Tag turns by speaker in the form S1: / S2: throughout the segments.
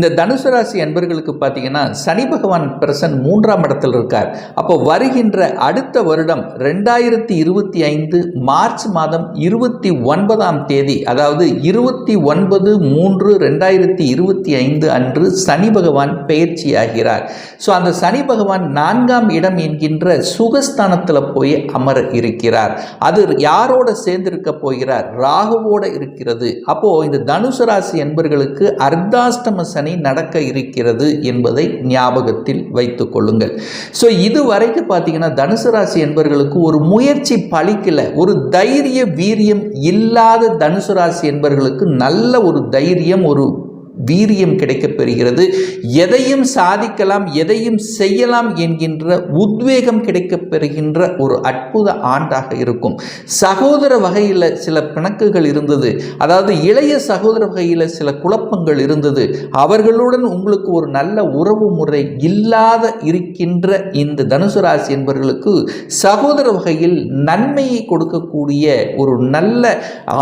S1: இந்த தனுசு ராசி அன்பர்களுக்கு பார்த்தீங்கன்னா சனி பகவான் பிரசன் மூன்றாம் இடத்தில் இருக்கார். அப்போ வருகின்ற அடுத்த வருடம் ரெண்டாயிரத்தி இருபத்தி ஐந்து மார்ச் மாதம் இருபத்தி ஒன்பதாம் தேதி அதாவது இருபத்தி ஒன்பது மூன்று ரெண்டாயிரத்தி இருபத்தி ஐந்து அன்று சனி பகவான் பயிற்சியாகிறார் ஸோ அந்த சனி பகவான் நான்காம் இடம் என்கின்ற சுகஸ்தானத்தில் போய் அமர இருக்கிறார். அது யாரோட சேர்ந்திருக்க போகிறார்? ராகுவோட இருக்கிறது. அப்போ இந்த தனுசு ராசி என்பர்களுக்கு அர்த்தாஷ்டம சனி நடக்க இருக்கிறது என்பதை ஞாபகத்தில் வைத்து கொள்ளுங்கள். ஸோ இது வரைக்கும் பார்த்தீங்கன்னா தனுசு ராசி என்பர்களுக்கு ஒரு முயற்சி பழிக்கல ஒரு தைரிய வீரியம் இல்லாத தனுசு ராசி என்பர்களுக்கு நல்ல ஒரு தைரியம் ஒரு வீரியம் கிடைக்கப் பெறுகிறது எதையும் சாதிக்கலாம் எதையும் செய்யலாம் என்கின்ற உத்வேகம் கிடைக்கப்பெறுகின்ற ஒரு அற்புத ஆண்டாக இருக்கும். சகோதர வகையில் சில பிணக்குகள் இருந்தது. அதாவது இளைய சகோதர வகையில் சில குழப்பங்கள் இருந்தது. அவர்களுடன் உங்களுக்கு ஒரு நல்ல உறவு முறை இல்லாத இருக்கின்ற இந்த தனுசு ராசி என்பவர்களுக்கு சகோதர வகையில் நன்மையை கொடுக்கக்கூடிய ஒரு நல்ல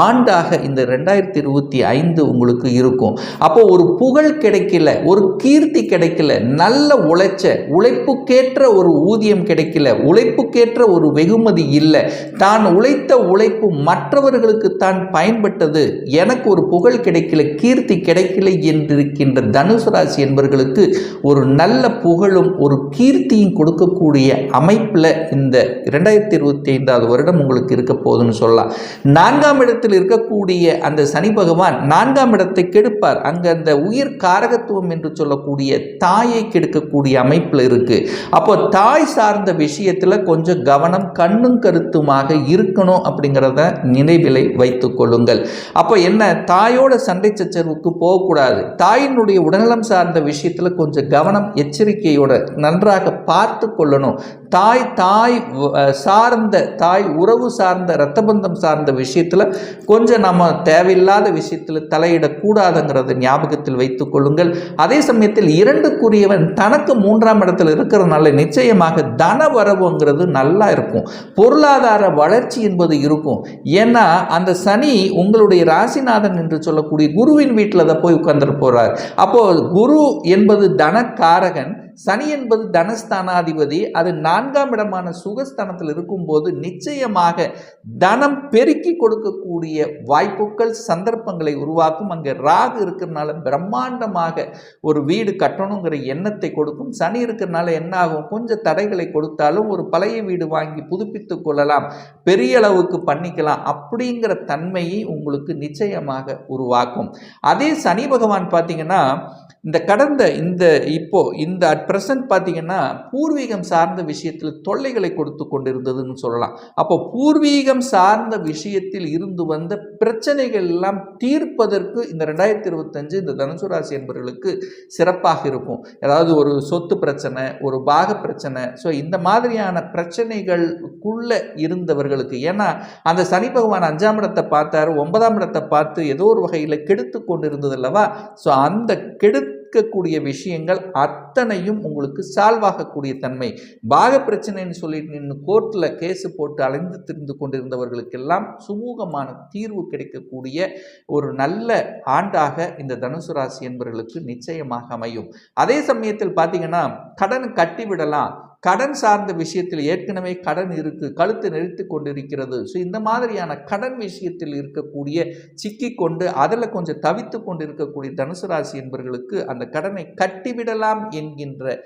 S1: ஆண்டாக இந்த ரெண்டாயிரத்தி இருபத்தி ஐந்து உங்களுக்கு இருக்கும். அப்போ ஒரு புகழ் கிடைக்கல ஒரு கீர்த்தி கிடைக்கல நல்ல உழைச்ச உழைப்புக்கேற்ற ஒரு ஊதியம் கிடைக்கல உழைப்புக்கேற்ற ஒரு வெகுமதி இல்லை. தான் உழைத்த உழைப்பு மற்றவர்களுக்கு தான் பயன்பட்டது. எனக்கு ஒரு புகழ் கிடைக்கல கீர்த்தி கிடைக்கல என்றிருக்கின்ற தனுசு ராசி என்பவர்களுக்கு ஒரு நல்ல புகழும் ஒரு கீர்த்தியும் கொடுக்கக்கூடிய அமைப்பில் இந்த இரண்டாயிரத்தி இருபத்தி ஐந்தாவது வருடம் உங்களுக்கு இருக்க போகுதுன்னு சொல்லலாம். நான்காம் இடத்தில் இருக்கக்கூடிய அந்த சனி பகவான் நான்காம் இடத்தை கெடுப்பார். அங்கே அந்த உயிர் காரகத்துவம் என்று சொல்லக்கூடிய தாயை கெடுக்கக்கூடிய அமைப்பில் இருக்குது அப்போ தாய் சார்ந்த விஷயத்தில் கொஞ்சம் கவனம் கண்ணும் கருத்துமாக இருக்கணும் அப்படிங்கிறத நினைவிலை வைத்து கொள்ளுங்கள். அப்போ என்ன? தாயோட சண்டை சச்சரவுக்கு போகக்கூடாது. தாயினுடைய உடல்நலம் சார்ந்த விஷயத்தில் கொஞ்சம் கவனம் எச்சரிக்கையோட நன்றாக பார்த்து கொள்ளணும். தாய் தாய் சார்ந்த தாய் உறவு சார்ந்த இரத்த பந்தம் சார்ந்த விஷயத்தில் கொஞ்சம் நம்ம தேவையில்லாத விஷயத்தில் தலையிடக்கூடாதுங்கிறத ஞாபகத்தில் வைத்துக் கொள்ளுங்கள். அதே சமயத்தில் இரண்டுக்குரியவன் தனக்கு மூன்றாம் இடத்தில் இருக்கிறதுனால நிச்சயமாக தன வரவுங்கிறது நல்லா இருக்கும். பொருளாதார வளர்ச்சி என்பது இருக்கும். ஏன்னா அந்த சனி உங்களுடைய ராசிநாதன் என்று சொல்லக்கூடிய குருவின் வீட்டில் அதை போய் உட்கார்ந்துட்டு போறார். அப்போ குரு என்பது தனக்காரகன் சனி என்பது தனஸ்தானாதிபதி அது நான்காம் இடமான சுகஸ்தானத்தில் இருக்கும்போது நிச்சயமாக தனம் பெருக்கி கொடுக்கக்கூடிய வாய்ப்புகள் சந்தர்ப்பங்களை உருவாக்கும். அங்கே ராகு இருக்கிறதுனால பிரம்மாண்டமாக ஒரு வீடு கட்டணுங்கிற எண்ணத்தை கொடுக்கும். சனி இருக்கிறதுனால என்ன ஆகும் கொஞ்சம் தடைகளை கொடுத்தாலும் ஒரு பழைய வீடு வாங்கி புதுப்பித்து கொள்ளலாம். பெரிய அளவுக்கு பண்ணிக்கலாம். அப்படிங்கிற தன்மையை உங்களுக்கு நிச்சயமாக உருவாக்கும். அதே சனி பகவான் பார்த்தீங்கன்னா இந்த கடந்த இந்த இப்போ இந்த ப்ரெசன்ட் பார்த்தீங்கன்னா பூர்வீகம் சார்ந்த விஷயத்தில் தொல்லைகளை கொடுத்து கொண்டிருந்ததுன்னு சொல்லலாம். அப்போ பூர்வீகம் சார்ந்த விஷயத்தில் இருந்து வந்த பிரச்சனைகள் எல்லாம் தீர்ப்பதற்கு இந்த ரெண்டாயிரத்தி இருபத்தஞ்சு இந்த தனுசு ராசி என்பவர்களுக்கு சிறப்பாக இருக்கும். அதாவது ஒரு சொத்து பிரச்சனை ஒரு பாக பிரச்சனை. ஸோ இந்த மாதிரியான பிரச்சனைகளுக்குள்ளே இருந்தவர்களுக்கு ஏன்னா அந்த சனி பகவான் அஞ்சாம் இடத்தை பார்த்தாரு ஒன்பதாம் இடத்தை பார்த்து ஏதோ ஒரு வகையில் கெடுத்து கொண்டு இருந்தது அல்லவா? ஸோ அந்த இருக்கக்கூடிய விஷயங்கள் அத்தனையும் உங்களுக்கு சால்வ் ஆகக்கூடிய தன்மை. பாக பிரச்சனைன்னு சொல்லிட்டு நின்று கோர்ட்டில் கேஸு போட்டு அலைந்து திரிந்து கொண்டிருந்தவர்களுக்கெல்லாம் சுமூகமான தீர்வு கிடைக்கக்கூடிய ஒரு நல்ல ஆண்டாக இந்த தனுசு ராசி என்பவர்களுக்கு நிச்சயமாக அமையும். அதே சமயத்தில் பார்த்தீங்கன்னா கடன் கட்டிவிடலாம். கடன் சார்ந்த விஷயத்தில் ஏற்கனவே கடன் இருக்குது கழுத்து நெறித்து கொண்டிருக்கிறது. ஸோ இந்த மாதிரியான கடன் விஷயத்தில் இருக்கக்கூடிய சிக்கி கொண்டு அதில் கொஞ்சம் தவித்து கொண்டு இருக்கக்கூடிய தனுசு ராசி என்பவர்களுக்கு அந்த கடனை கட்டிவிடலாம் என்கின்ற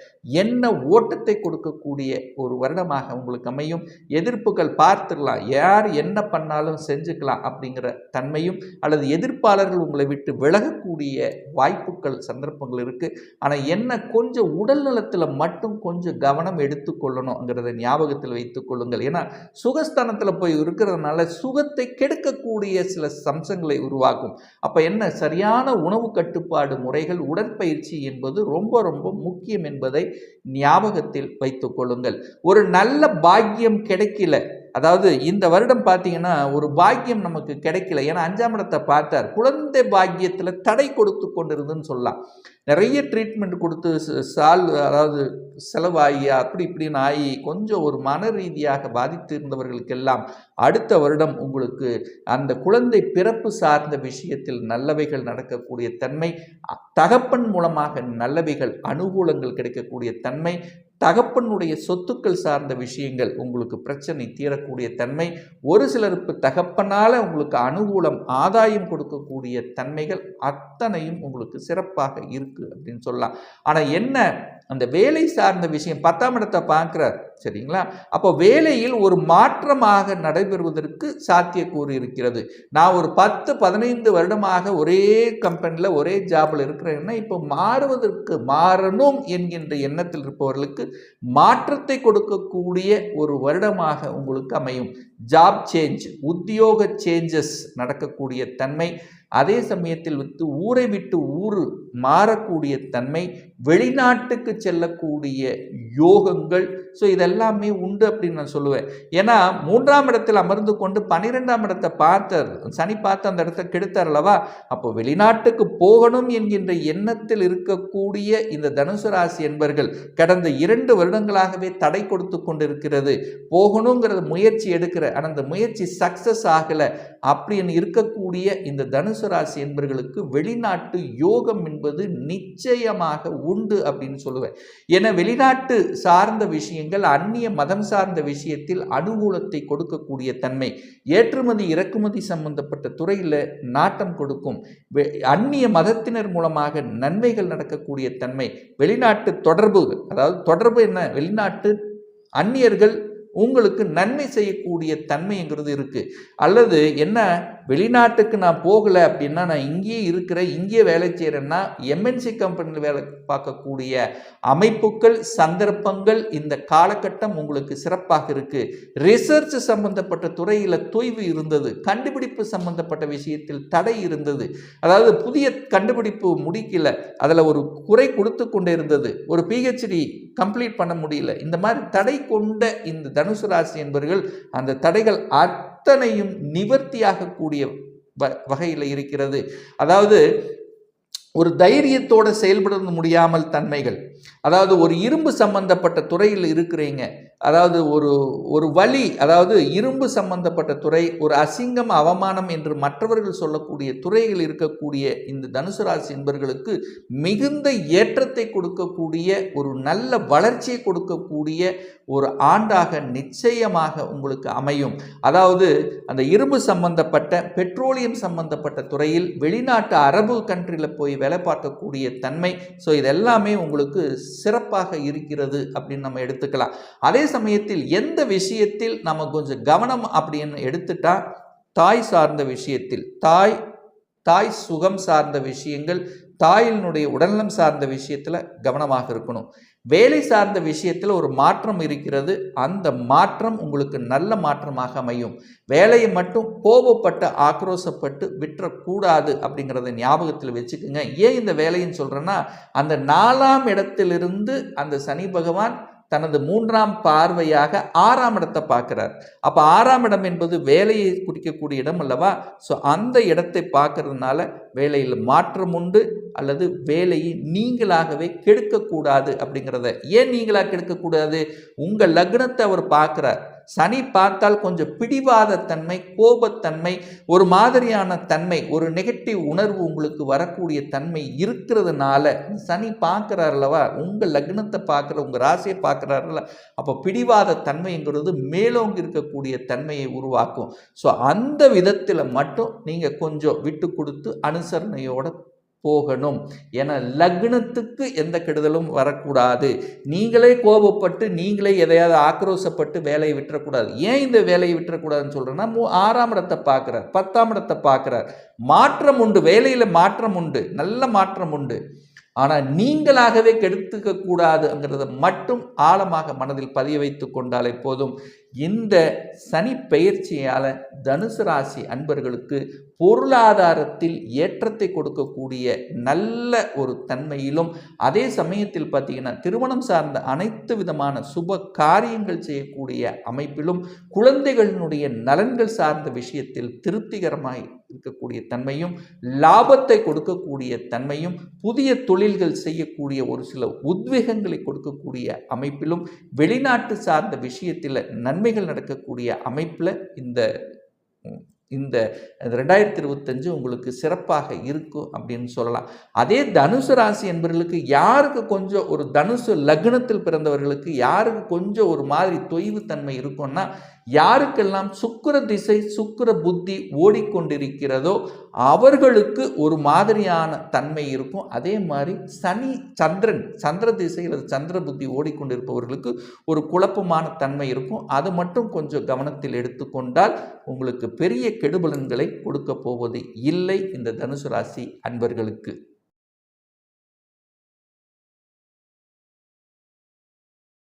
S1: என்ன ஓட்டத்தை கொடுக்கக்கூடிய ஒரு வருடமாக உங்களுக்கு அமையும். எதிர்ப்புகள் பார்த்துடலாம். யார் என்ன பண்ணாலும் செஞ்சுக்கலாம் அப்படிங்கிற தன்மையும் அல்லது எதிர்ப்பாளர்கள் உங்களை விட்டு விலகக்கூடிய வாய்ப்புகள் சந்தர்ப்பங்கள் இருக்குது ஆனால் என்ன கொஞ்சம் உடல் நலத்தில் மட்டும் கொஞ்சம் கவனம் எடுத்துக்கொள்ளணுங்கிறத ஞாபகத்தில் வைத்துக் கொள்ளுங்கள். ஏன்னா சுகஸ்தானத்தில் போய் இருக்கிறதுனால சுகத்தை கெடுக்கக்கூடிய சில அம்சங்களை உருவாக்கும். அப்போ என்ன? சரியான உணவு கட்டுப்பாடு முறைகள் உடற்பயிற்சி என்பது ரொம்ப ரொம்ப முக்கியம் என்பதை ஞாபகத்தில் வைத்துக் கொள்ளுங்கள். ஒரு நல்ல பாக்கியம் கிடைக்கல அதாவது இந்த வருடம் பார்த்தீங்கன்னா ஒரு பாக்கியம் நமக்கு கிடைக்கல. ஏன்னா அஞ்சாம் இடத்தை பார்த்தார். குழந்தை பாக்கியத்தில் தடை கொடுத்து கொண்டிருந்துன்னு சொல்லலாம். நிறைய ட்ரீட்மெண்ட் கொடுத்து சால் அதாவது செலவாகி அப்படி இப்படின்னு ஆகி கொஞ்சம் ஒரு மன ரீதியாக பாதித்து இருந்தவர்களுக்கெல்லாம் அடுத்த வருடம் உங்களுக்கு அந்த குழந்தை பிறப்பு சார்ந்த விஷயத்தில் நல்லவைகள் நடக்கக்கூடிய தன்மை தகப்பன் மூலமாக நல்லவைகள் அனுகூலங்கள் கிடைக்கக்கூடிய தன்மை தகப்பனுடைய சொத்துக்கள் சார்ந்த விஷயங்கள் உங்களுக்கு பிரச்சனை தீரக்கூடிய தன்மை ஒரு சிலருக்கு தகப்பனால் உங்களுக்கு அனுகூலம் ஆதாயம் கொடுக்கக்கூடிய தன்மைகள் அத்தனையும் உங்களுக்கு சிறப்பாக இருக்குது அப்படின்னு சொல்லலாம். ஆனால் என்ன? அந்த வேலை சார்ந்த விஷயம் பத்தாம் இடத்தை பார்க்குற சரிங்களா? அப்போ வேலையில் ஒரு மாற்றமாக நடைபெறுவதற்கு சாத்தியக்கூறு இருக்கிறது. நான் ஒரு பத்து பதினைந்து வருடமாக ஒரே கம்பெனியில் ஒரே ஜாபில் இருக்கிறேன்னா இப்போ மாறுவதற்கு மாறணும் என்கின்ற எண்ணத்தில் இருப்பவர்களுக்கு மாற்றத்தை கொடுக்கக்கூடிய ஒரு வருடமாக உங்களுக்கு அமையும். ஜாப் சேஞ்ச் உத்தியோக சேஞ்சஸ் நடக்கக்கூடிய தன்மை அதே சமயத்தில் வந்து ஊரை விட்டு ஊர் மாறக்கூடிய தன்மை வெளிநாட்டுக்கு செல்லக்கூடிய யோகங்கள் ஸோ இதெல்லாமே உண்டு அப்படின்னு நான் சொல்லுவேன். ஏன்னா மூன்றாம் இடத்தில் அமர்ந்து கொண்டு பன்னிரெண்டாம் இடத்தை பார்த்தார். சனி பார்த்து அந்த இடத்த கெடுத்தார் அல்லவா? அப்போ வெளிநாட்டுக்கு போகணும் என்கின்ற எண்ணத்தில் இருக்கக்கூடிய இந்த தனுசு ராசி என்பர்கள் கடந்த இரண்டு வருடங்களாகவே தடை கொடுத்து கொண்டிருக்கிறது. போகணுங்கிறத முயற்சி எடுக்கிற ஆனால் அந்த முயற்சி சக்சஸ் ஆகலை அப்படின்னு இருக்கக்கூடிய இந்த தனுசு ராசி என்பர்களுக்கு வெளிநாட்டு யோகம் என்பது நிச்சயமாக உண்டு அப்படின்னு சொல்லுவேன். என வெளிநாட்டு சார்ந்த விஷயங்கள் அந்நிய மதம் சார்ந்த விஷயத்தில் அனுகூலத்தை கொடுக்கக்கூடிய தன்மை. ஏற்றுமதி இறக்குமதி சம்பந்தப்பட்ட துறையில் நாட்டம் கொடுக்கும். அந்நிய மதத்தினர் மூலமாக நன்மைகள் நடக்கக்கூடிய தன்மை. வெளிநாட்டு தொடர்பு அதாவது தொடர்பு என்ன? வெளிநாட்டு அந்நியர்கள் உங்களுக்கு நன்மை செய்யக்கூடிய தன்மைங்கிறது இருக்குது அல்லது என்ன? வெளிநாட்டுக்கு நான் போகலை அப்படின்னா நான் இங்கேயே இருக்கிறேன் இங்கேயே வேலை செய்கிறேன்னா எம்என்சி கம்பெனியில் வேலை பார்க்கக்கூடிய அமைப்புகள் சந்தர்ப்பங்கள் இந்த காலகட்டம் உங்களுக்கு சிறப்பாக இருக்குது ரிசர்ச் சம்பந்தப்பட்ட துறையில் தொய்வு இருந்தது. கண்டுபிடிப்பு சம்பந்தப்பட்ட விஷயத்தில் தடை இருந்தது. அதாவது புதிய கண்டுபிடிப்பு முடிக்கல. அதில் ஒரு குறை கொடுத்து கொண்டே இருந்தது. ஒரு பிஹெச்டி கம்ப்ளீட் பண்ண முடியல. இந்த மாதிரி தடை கொண்ட இந்த தனுசு ராசி என்பவர்கள் அந்த தடைகள் அத்தனையும் நிவர்த்தியாகக்கூடிய வ வகையில் இருக்கிறது. அதாவது ஒரு தைரியத்தோடு செயல்பட முடியாமல் தன்மைகள். அதாவது ஒரு இரும்பு சம்பந்தப்பட்ட துறையில் இருக்கிறீங்க. அதாவது ஒரு ஒரு வழி அதாவது இரும்பு சம்பந்தப்பட்ட துறை ஒரு அசிங்கம் அவமானம் என்று மற்றவர்கள் சொல்லக்கூடிய துறையில் இருக்கக்கூடிய இந்த தனுசு ராசி என்பர்களுக்கு மிகுந்த ஏற்றத்தை கொடுக்கக்கூடிய ஒரு நல்ல வளர்ச்சியை கொடுக்கக்கூடிய ஒரு ஆண்டாக நிச்சயமாக உங்களுக்கு அமையும். அதாவது அந்த இரும்பு சம்பந்தப்பட்ட பெட்ரோலியம் சம்பந்தப்பட்ட துறையில் வெளிநாட்டு அரபு கண்ட்ரியில் போய் வேலை பார்க்கக்கூடிய தன்மை. ஸோ இதெல்லாமே உங்களுக்கு சிறப்பாக இருக்கிறது அப்படின்னு நம்ம எடுத்துக்கலாம். அதே சமயத்தில் எந்த விஷயத்தில் நம்ம கொஞ்சம் கவனம் அப்படின்னு எடுத்துட்டா தாய் சார்ந்த விஷயத்தில் தாய் தாய் சுகம் சார்ந்த விஷயங்கள் தாயினுடைய உடல்நலம் சார்ந்த விஷயத்தில் கவனமாக இருக்கணும். வேலை சார்ந்த விஷயத்தில் ஒரு மாற்றம் இருக்கிறது. அந்த மாற்றம் உங்களுக்கு நல்ல மாற்றமாக அமையும். வேலையை மட்டும் கோபப்பட்டு ஆக்ரோசப்பட்டு விட்டுறக்கூடாது அப்படிங்கிறத ஞாபகத்தில் வச்சுக்கோங்க. ஏன் இந்த வேலைன்னு சொல்கிறேன்னா அந்த நாலாம் இடத்திலிருந்து அந்த சனி பகவான் தனது மூன்றாம் பார்வையாக ஆறாம் இடத்தை பார்க்குறார். அப்போ ஆறாம் இடம் என்பது வேலையை குறிக்கக்கூடிய இடம் அல்லவா? ஸோ அந்த இடத்தை பார்க்கறதுனால வேலையில் மாற்றம் உண்டு அல்லது வேலையை நீங்களாகவே கெடுக்கக்கூடாது அப்படிங்கிறத. ஏன் நீங்களாக கெடுக்கக்கூடாது? உங்கள் லக்னத்தை அவர் பார்க்குறார். சனி பார்த்தால் கொஞ்சம் பிடிவாத தன்மை கோபத்தன்மை ஒரு மாதிரியான தன்மை ஒரு நெகட்டிவ் உணர்வு உங்களுக்கு வரக்கூடிய தன்மை இருக்கிறதுனால சனி பார்க்குறாருலவா உங்கள் லக்னத்தை பார்க்குற உங்கள் ராசியை பார்க்குறாருல அப்போ பிடிவாத தன்மைங்கிறது மேலோங்கி இருக்கக்கூடிய தன்மையை உருவாக்கும். ஸோ அந்த விதத்தில் மட்டும் நீங்கள் கொஞ்சம் விட்டு கொடுத்து அனுசரணையோட போகணும். என லக்னத்துக்கு எந்த கெடுதலும் வரக்கூடாது. நீங்களே கோபப்பட்டு நீங்களே எதையாவது ஆக்ரோசப்பட்டு வேலையை விட்டுறக்கூடாது. ஏன் இந்த வேலையை விட்டுறக்கூடாதுன்னு சொல்கிறேன்னா மூ ஆறாம் இடத்தை பார்க்குறார் பத்தாம் இடத்தை பார்க்குறார். மாற்றம் உண்டு வேலையில் மாற்றம் உண்டு நல்ல மாற்றம் உண்டு. ஆனால் நீங்களாகவே கெடுத்துக்க கூடாதுங்கிறத மட்டும் ஆழமாக மனதில் பதிய வைத்து கொண்டாலே போதும். இந்த சனி பெயர்ச்சியால் தனுசு ராசி அன்பர்களுக்கு பொருளாதாரத்தில் ஏற்றத்தை கொடுக்கக்கூடிய நல்ல ஒரு தன்மையிலும் அதே சமயத்தில் பார்த்தீங்கன்னா திருமணம் சார்ந்த அனைத்து விதமான சுப காரியங்கள் செய்யக்கூடிய அமைப்பிலும் குழந்தைகளினுடைய நலன்கள் சார்ந்த விஷயத்தில் திருப்திகரமாய் இருக்கக்கூடிய தன்மையும் லாபத்தை கொடுக்கக்கூடிய தன்மையும் புதிய தொழில்கள் செய்யக்கூடிய ஒரு சில உத்வேகங்களை கொடுக்கக்கூடிய அமைப்பிலும் வெளிநாட்டு சார்ந்த விஷயத்தில் நன் நன்மைகள் நடக்கக்கூடிய அமைப்பில் இந்த இந்த ரெண்டாயிரத்தி இருபத்தஞ்சு உங்களுக்கு சிறப்பாக இருக்கும் அப்படின்னு சொல்லலாம். அதே தனுசு ராசி என்பவர்களுக்கு யாருக்கு கொஞ்சம் ஒரு தனுசு லக்னத்தில் பிறந்தவர்களுக்கு யாருக்கு கொஞ்சம் ஒரு மாதிரி தொய்வு தன்மை இருக்கும்னா யாருக்கெல்லாம் சுக்கிர திசை சுக்கிர புத்தி ஓடிக்கொண்டிருக்கிறதோ அவர்களுக்கு ஒரு மாதிரியான தன்மை இருக்கும். அதே மாதிரி சனி சந்திரன் சந்திர திசை அல்லது சந்திர புத்தி ஓடிக்கொண்டிருப்பவர்களுக்கு ஒரு குழப்பமான தன்மை இருக்கும். அது மட்டும் கொஞ்சம் கவனத்தில் எடுத்துக்கொண்டால் உங்களுக்கு பெரிய கெடுபலன்களை கொடுக்க போவது இல்லை இந்த தனுசு ராசி அன்பர்களுக்கு.